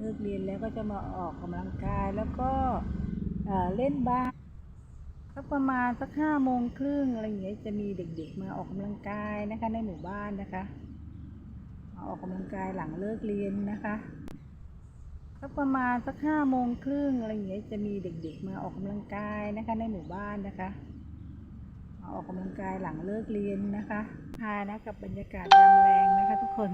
เลิกเรียนแล้วก็จะมาออกกำลังกายแล้วก็เล่นบ้าสสักประมาณสักห้าโมงครึ่งอะไรอย่างเงี้ยจะมีเด็กๆมาออกกำลังกายนะคะในหมู่บ้านนะคะมาออกกำลังกายหลังเลิกเรียนนะคะสักประมาณสักห้าโมงครึ่งอะไรอย่างเงี้ยจะมีเด็กๆมาออกกำลังกายนะคะในหมู่บ้านนะคะมาออกกำลังกายหลังเลิกเรียนนะคะพานะกับบรรยากาศยามแรงนะคะทุกคน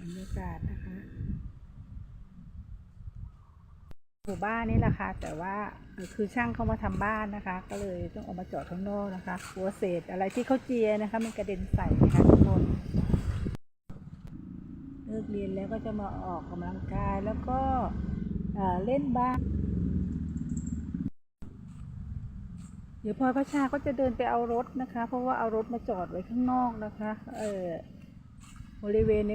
บรรยากาศนะคะหมู่บ้านนี่แหละค่ะแต่ว่าคือช่างเขามาทำบ้านนะคะ ก็เลยต้องออกมาจอดข้างนอกนะคะกลัวเศษอะไรที่เขาเจียนะคะ มันกระเด็นใส่นะคะทุกคนเลิกเรียนแล้วก็จะมาออกกำลังกายแล้วก็เเล่นบ้านเดี๋ยวพลอยพระชาก็จะเดินไปเอารถนะคะ เพราะว่าเอารถมาจอดไว้ข้างนอกนะคะ เออบริเวณใน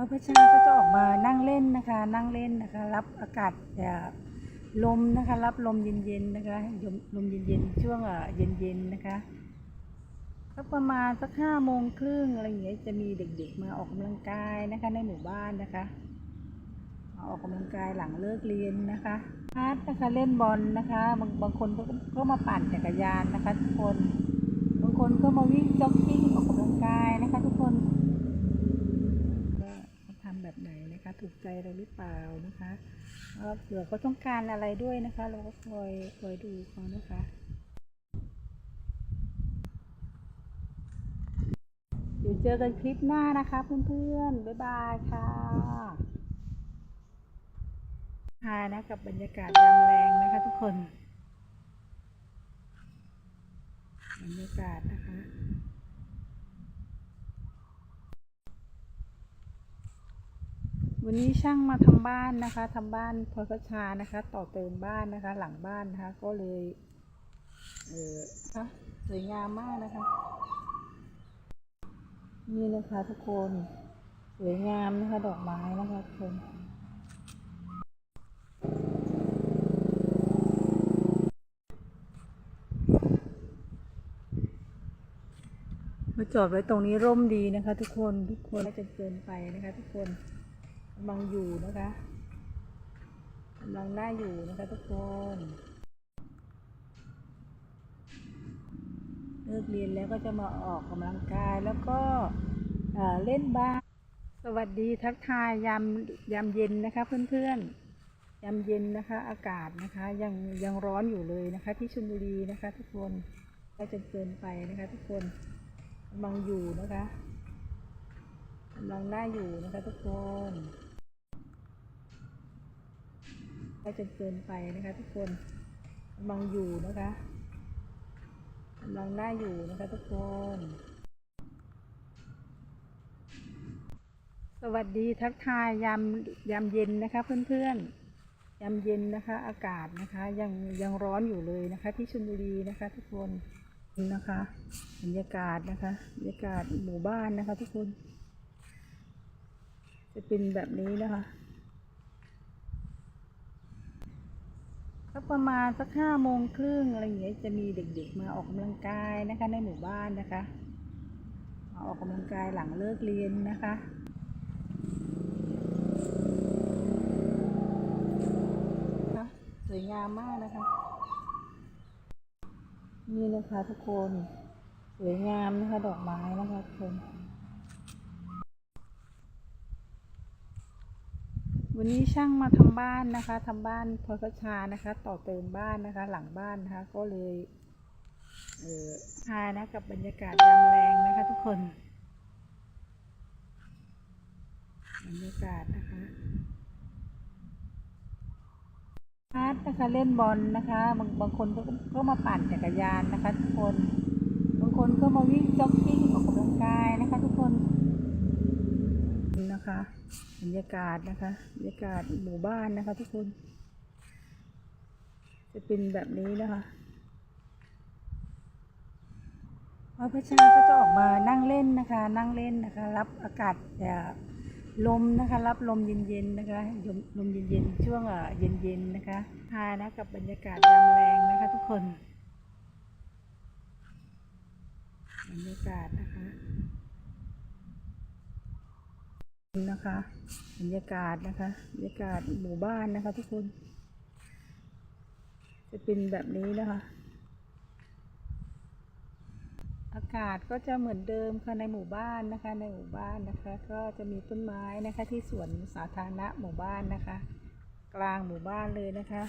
พระพระชาก็จะออกมานั่งเล่นนะคะ นั่งเล่นนะคะ รับอากาศลมนะคะ รับลมเย็นๆนะคะลมเย็นๆช่วงเย็นๆนะคะสักประมาณสักห้าโมงครึ่งอะไรอย่างเงี้ยจะมีเด็กๆ มาออกกำลังกายนะคะ ในหมู่บ้านนะคะมาออกกำลังกายหลังเลิกเรียนนะคะพาร์ทนะคะเล่นบอลนะคะ บางบางคนก็ก็มาปั่นจักรยานนะคะ ทุกคน บางคนก็มาวิ่งจ็อกกิ้งออกกำลังกายนะคะ ทุกคน แบบไหนนะคะ ถูกใจเราหรือเปล่านะคะเผื่อเขาต้องการอะไรด้วยนะคะ เราก็คอยคอยดูเขานะคะเดี๋ยวเจอกันคลิปหน้านะคะเพื่อนๆ บ๊ายบายค่ะพานะกับบรรยากาศยามแรงนะคะทุกคน บรรยากาศนะคะ วันนี้ช่างมาทำบ้านนะคะทำบ้านพลอยพระชานะคะ ต่อเติมบ้านนะคะ หลังบ้านนะคะ ก็เลยเออคะสวยงามมากนะคะ นี่นะคะทุกคนสวยงามนะคะ ดอกไม้นะคะทุกคนมาจอดไว้ตรงนี้ร่มดีนะคะ ทุกคนทุกคนไม่จนเกินไปนะคะ ทุกคน กำลังอยู่นะคะกำลังน่าอยู่นะคะทุกคนเลิกเรียนแล้วก็จะมาออกกำลังกายแล้วก็เเล่นบ้านสวัสดีทักทายยามยามเย็นนะคะเพื่อนๆยามเย็นนะคะ อากาศนะคะยังยังร้อนอยู่เลยนะคะ ที่ชลบุรีนะคะ ทุกคนไม่จนเกินไปนะคะ ทุกคนกำลังอยู่นะคะกำลังน่าอยู่นะคะ ทุกคน ไม่จนเกินไปนะคะทุกคนกำลังอยู่นะคะกำลังน่าอยู่นะคะทุกคน สวัสดีทักทายยามยามเย็นนะคะเพื่อนๆ ยามเย็นนะคะ อากาศนะคะยังยังร้อนอยู่เลยนะคะ ที่ชลบุรีนะคะ ทุกคนนะคะ บรรยากาศนะคะบรรยากาศหมู่บ้านนะคะ ทุกคน จะเป็นแบบนี้นะคะสั กประมาณสักห้าโมงครึ่งอะไรอย่างเงี้ยจะมีเด็กๆมาออกกำลังกายนะคะ ในหมู่บ้านนะคะมาออกกำลังกายหลังเลิกเรียนนะคะนะสวยงามมากนะคะ นี่นะคะทุกคน สวยงามนะคะดอกไม้นะคะทุกคน วันนี้ช่างมาทำบ้านนะคะทำบ้านพลอยพระชานะคะ ต่อเติมบ้านนะคะ หลังบ้านนะคะ ก็เลยเออพานะกับบรรยากาศยามแรงนะคะ ทุกคนบรรยากาศนะคะพาร์ทนะคะเล่นบอลนะคะ บางบางคนก็ก็มาปั่นจักรยานนะคะ ทุกคน บางคนก็มาวิ่งจ็อกกิ้งออกกำลังกายนะคะ ทุกคน นะคะบรรยากาศนะคะบรรยากาศหมู่บ้านนะคะ ทุกคน จะเป็นแบบนี้นะคะพระพระชาก็จะออกมานั่งเล่นนะคะ นั่งเล่นนะคะ รับอากาศจากลมนะคะ รับลมเย็นๆนะคะลมลมเย็นๆช่วงอะเย็นๆนะคะพานะกับบรรยากาศยามแรงนะคะ ทุกคนบรรยากาศนะคะ นะคะบรรยากาศนะคะบรรยากาศหมู่บ้านนะคะ ทุกคน จะเป็นแบบนี้นะคะ อากาศก็จะเหมือนเดิมค่ะในหมู่บ้านนะคะ ในหมู่บ้านนะคะ ก็จะมีต้นไม้นะคะที่สวนสาธารณะหมู่บ้านนะคะ กลางหมู่บ้านเลยนะคะ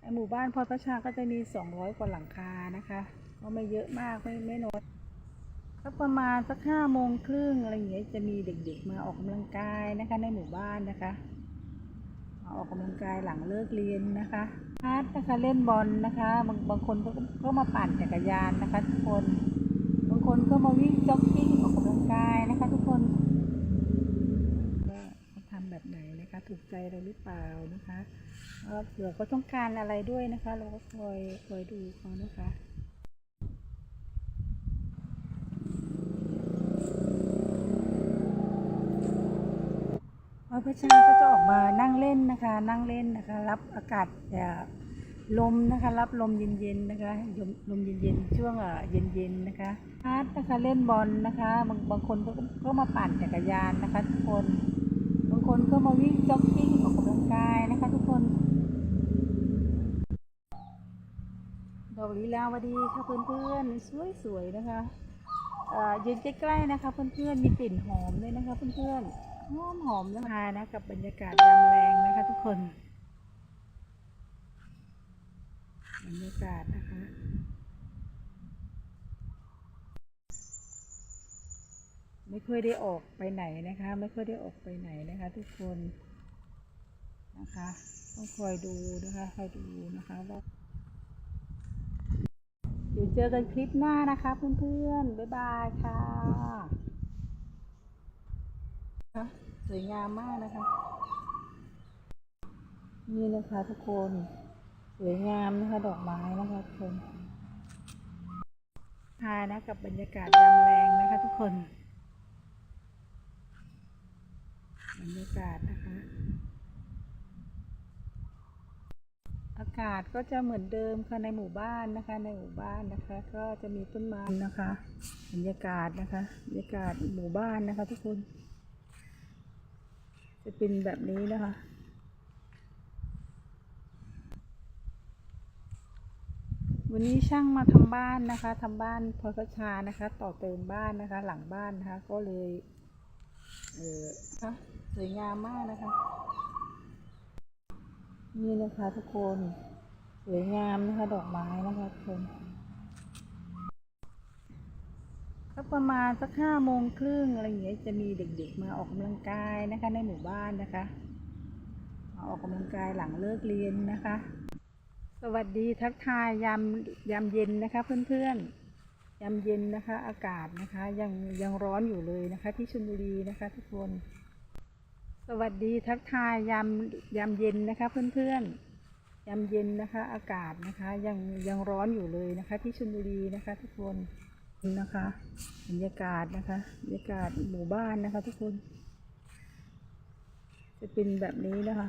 ในหมู่บ้านพอประชาก็จะมี 200 กว่าหลังคานะคะ ก็ไม่เยอะมากไม่ไม่น้อย ก็ประมาณสักห้าโมงครึ่งอะไรอย่างเงี้ยจะมีเด็กๆมาออกกำลังกายนะคะ ในหมู่บ้านนะคะมาออกกำลังกายหลังเลิกเรียนนะคะพาร์ทนะคะเล่นบอลนะคะ บางบางคนก็ก็มาปั่นจักรยานนะคะ ทุกคน บางคนก็มาวิ่งจ็อกกิ้งออกกำลังกายนะคะ ทุกคนว่าเขาทำแบบไหนนะคะ ถูกใจเราหรือเปล่านะคะแล้วเผื่อเขาต้องการอะไรด้วยนะคะ เราก็คอยคอยดูเขานะคะ พอพระชาก็จะออกมานั่งเล่นนะคะ นั่งเล่นนะคะ รับอากาศลมนะคะ รับลมเย็นๆนะคะลมเย็นๆช่วงเย็นๆนะคะพาร์ทนะคะเล่นบอลนะคะ บางบางคนก็ก็มาปั่นจักรยานนะคะ ทุกคนบางคนก็มาวิ่งจ็อกกิ้งออกกำลังกายนะคะ ทุกคนดอกลีลาวดีค่ะเพื่อนๆสวยๆนะคะเอ่อยืนใกล้ๆนะคะ เพื่อนๆมีกลิ่นหอมด้วยนะคะ เพื่อนๆ หอมหอมนะคะนะกับบรรยากาศยามแรงนะคะทุกคน บรรยากาศนะคะไม่ค่อยได้ออกไปไหนนะคะ ไม่ค่อยได้ออกไปไหนนะคะ ทุกคนนะคะต้องคอยดูนะคะคอยดูนะคะว่าเดี๋ยวเจอกันคลิปหน้านะคะ เพื่อนๆบ๊ายบายค่ะะสวยงามมากนะคะ นี่นะคะทุกคน สวยงามนะคะ ดอกไม้นะคะทุกคนทายนะกับบรรยากาศยามแรงนะคะทุกคน บรรยากาศนะคะ อากาศก็จะเหมือนเดิมค่ะในหมู่บ้านนะคะ ในหมู่บ้านนะคะ ก็จะมีต้นไม้นะคะ บรรยากาศนะคะ บรรยากาศหมู่บ้านนะคะ ทุกคน จะเป็นแบบนี้นะคะ วันนี้ช่างมาทำบ้านนะคะทำบ้านพอพชานะคะ ต่อเติมบ้านนะคะ หลังบ้านนะคะ ก็เลยเออคะสวยงามมากนะคะ นี่นะคะทุกคน สวยงามนะคะ ดอกไม้นะคะทุกคน สักประมาณสักห้าโมงครึ่งอะไรอย่างเงี้ยจะมีเด็กๆมาออกกำลังกายนะคะในหมู่บ้านนะคะออกกำลังกายหลังเลิกเรียนนะคะ สวัสดีทักทายยามยามเย็นนะคะ เพื่อนๆยามเย็นนะคะ อากาศนะคะยังยังร้อนอยู่เลยนะคะ ที่ชลบุรีนะคะ ทุกคน สวัสดีทักทายยามยามเย็นนะคะ เพื่อนๆยามเย็นนะคะ อากาศนะคะยังยังร้อนอยู่เลยนะคะ ที่ชลบุรีนะคะ ทุกคน นะคะบรรยากาศนะคะบรรยากาศหมู่บ้านนะคะ ทุกคน จะเป็นแบบนี้นะคะ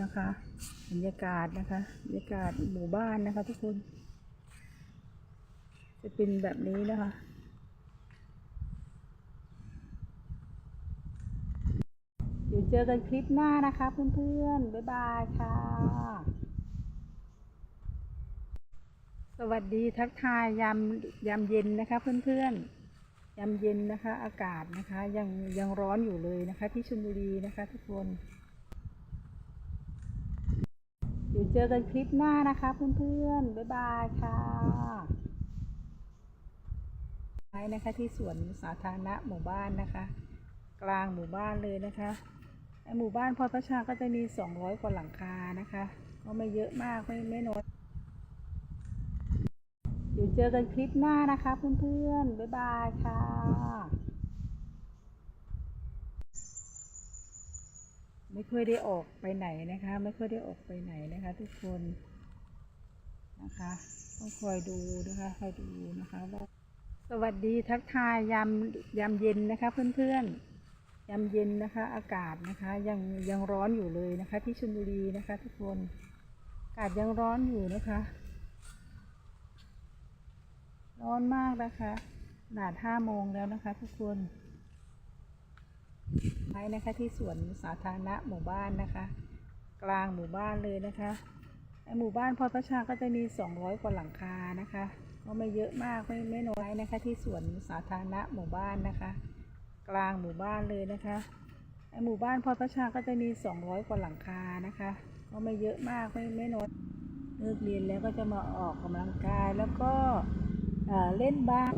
นะคะบรรยากาศนะคะบรรยากาศหมู่บ้านนะคะ ทุกคน จะเป็นแบบนี้นะคะเดี๋ยวเจอกันคลิปหน้านะคะ เพื่อนๆบ๊ายบายค่ะ สวัสดีทักทายยามยามเย็นนะคะเพื่อนๆยามเย็นนะคะ อากาศนะคะ ยังยังร้อนอยู่เลยนะคะ ที่ชลบุรีนะคะ ทุกคนเดี๋ยวเจอกันคลิปหน้านะคะ เพื่อนๆบ๊ายบายค่ะไปนะคะที่สวนสาธารณะหมู่บ้านนะคะ กลางหมู่บ้านเลยนะคะในหมู่บ้านพอประชาก็จะมี 200 กว่าหลังคานะคะ ก็ไม่เยอะมากไม่ไม่น้อย เจอกันคลิปหน้านะคะเพื่อนๆ บ๊ายบายค่ะไม่ค่อยได้ออกไปไหนนะคะ ไม่ค่อยได้ออกไปไหนนะคะ ทุกคนนะคะต้องคอยดูนะคะคอยดูนะคะว่าสวัสดีทักทายยามยามเย็นนะคะ เพื่อนๆยามเย็นนะคะ อากาศนะคะ ยังยังร้อนอยู่เลยนะคะ ที่ชลบุรีนะคะ ทุกคนอากาศยังร้อนอยู่นะคะ ร้อนมากนะคะขนาดห้าโมงแล้วนะคะทุกคนไม้นะคะที่สวนสาธารณะหมู่บ้านนะคะ กลางหมู่บ้านเลยนะคะไอหมู่บ้านพอประชาก็จะมี 200 กว่าหลังคานะคะ ก็ไม่เยอะมากไม่ไม่น้อยนะคะ ที่สวนสาธารณะหมู่บ้านนะคะ กลางหมู่บ้านเลยนะคะไอหมู่บ้านพอประชาก็จะมี 200 กว่าหลังคานะคะ ก็ไม่เยอะมากไม่ไม่น้อยเลิกเรียนแล้วก็จะมาออกกำลังกายแล้วก็ เอ่อเล่นบ้าน